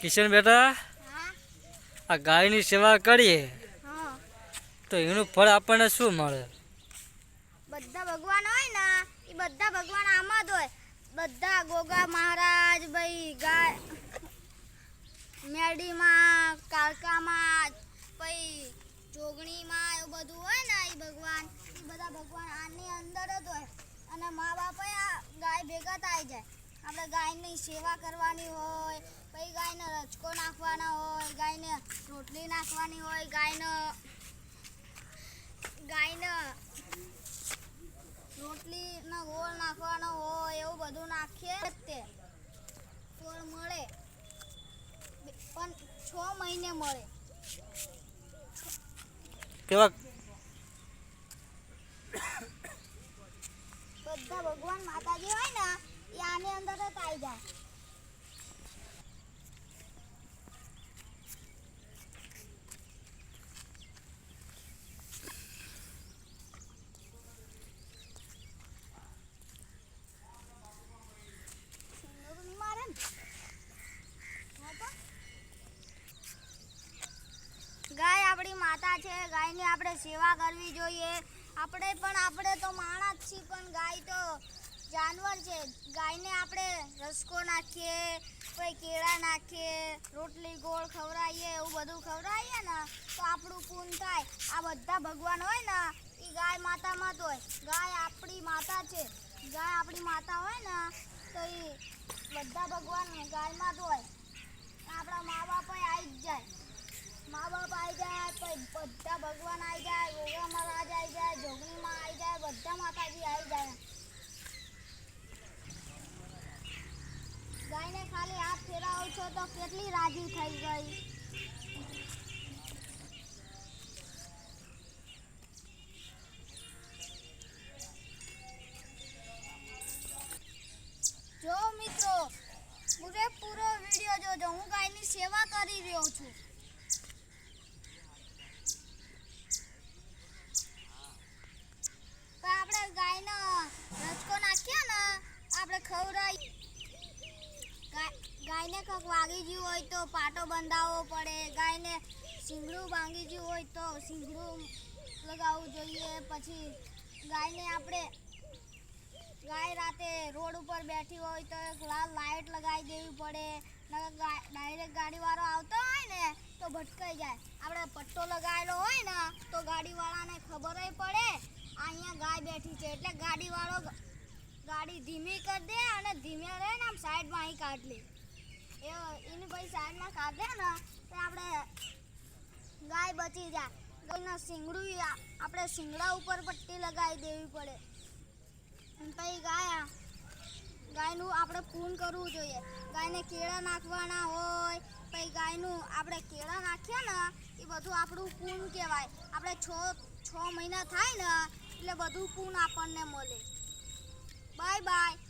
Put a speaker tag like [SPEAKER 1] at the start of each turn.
[SPEAKER 1] કિશન બેટા આ ગાયની સેવા કરીએ. તો એનું ફળ આપણને શું મળે?
[SPEAKER 2] બધા ભગવાન હોય ને એ બધા ભગવાન આમાં જ હોય. બધા ગોગા મહારાજ ભાઈ ગાય મેડીમાં કાળકામાં પછી જોગણીમાં એવું બધું હોય ને એ ભગવાન એ બધા ભગવાન આની અંદર જ હોય. અને મા બાપે આ ગાય ભેગા થાય જાય આપણે ગાયની સેવા કરવાની હોય પછી ગાયને રચકો નાખવાનો હોય ગાયને રોટલી નાખવાની હોય ગાયને ગાયને રોટલી ના ગોળ નાખવાનો હોય એવું બધું નાખીએ તે. મળે. પણ છ મહિને મળે.
[SPEAKER 1] કેવા?
[SPEAKER 2] બધા ભગવાન માતાજી હોય ને એ આની અંદર જ આવી જાય સિંગો તો નહીં મારે ને? હા તો? ગાય આપણી માતા છે, ગાયની આપણે સેવા કરવી જોઈએ. આપણે પણ, આપણે તો માણસ છીએ, પણ ગાય તો જાનવર છે. ગાયને આપણે રસકો નાખીએ પછી કેળા નાખીએ, રોટલી ગોળ ખવડાવીએ, એવું બધું ખવડાવીએ ને, તો આપણું પૂન થાય. આ બધા ભગવાન હોય ને, એ ગાય માતામાં જ હોય. ગાય આપણી માતા છે. ગાય આપણી માતા હોય ને, તો એ બધા ભગવાન ગાયમાં જ હોય. આપણા મા બાપ આવી જ જાય. મા બાપ આવી જાય, પછી બધા ભગવાન આવી જાય યોગા મહારાજ આવી જાય, જોગણીમાં આવી જાય, બધા માતાજી આવી જાય. ગાયને ખાલી હાથ ફેરાવો છો તો કેટલી રાજી થઈ ગઈ. જો મિત્રો, પૂરેપૂરો વીડિયો જોજો. હું ગાયની સેવા કરી રહ્યો છું તો આપણે ગાયનો રચકો નાખીએ ને આપણે ખવડાવી ગા- ગાયને કંઈક વાગી ગયું હોય તો પાટો બંધાવવો પડે. ગાયને સિંગડું ભાંગી ગયું હોય તો સિંગડું લગાવવું જોઈએ. પછી ગાયને આપણે ગાય રાતે રોડ ઉપર બેઠી હોય તો એક લાલ લાઇટ લગાવી દેવી પડે. ડાયરેક્ટ ગાડીવાળો આવતો હોય ને તો ભટકાઈ જાય. આપણે પટ્ટો લગાવેલો હોય ને તો ગાડીવાળાને ખબર પડે. અહીંયા ગાય બેઠી છે એટલે ગાડીવાળો ગાડી ધીમી કરી દે અને ધીમે રહે ને આમ સાઈડમાં અહીં કાઢ લે. એની પછી સાઈડમાં કાઢે ને, તો આપણે ગાય બચી જાય. ગાયના શીંગડું આપણે શીંગડા ઉપર પટ્ટી લગાવી દેવી પડે. પછી ગાય, ગાયનું આપણે પૂન કરવું જોઈએ. ગાયને કેળા નાખવાના હોય પછી ગાયનું આપણે કેળા નાખીએ ને, એ બધું આપણું પૂન કહેવાય. આપણે છ છ મહિના થાય ને, એટલે બધું પૂન આપણને મળે. Bye bye.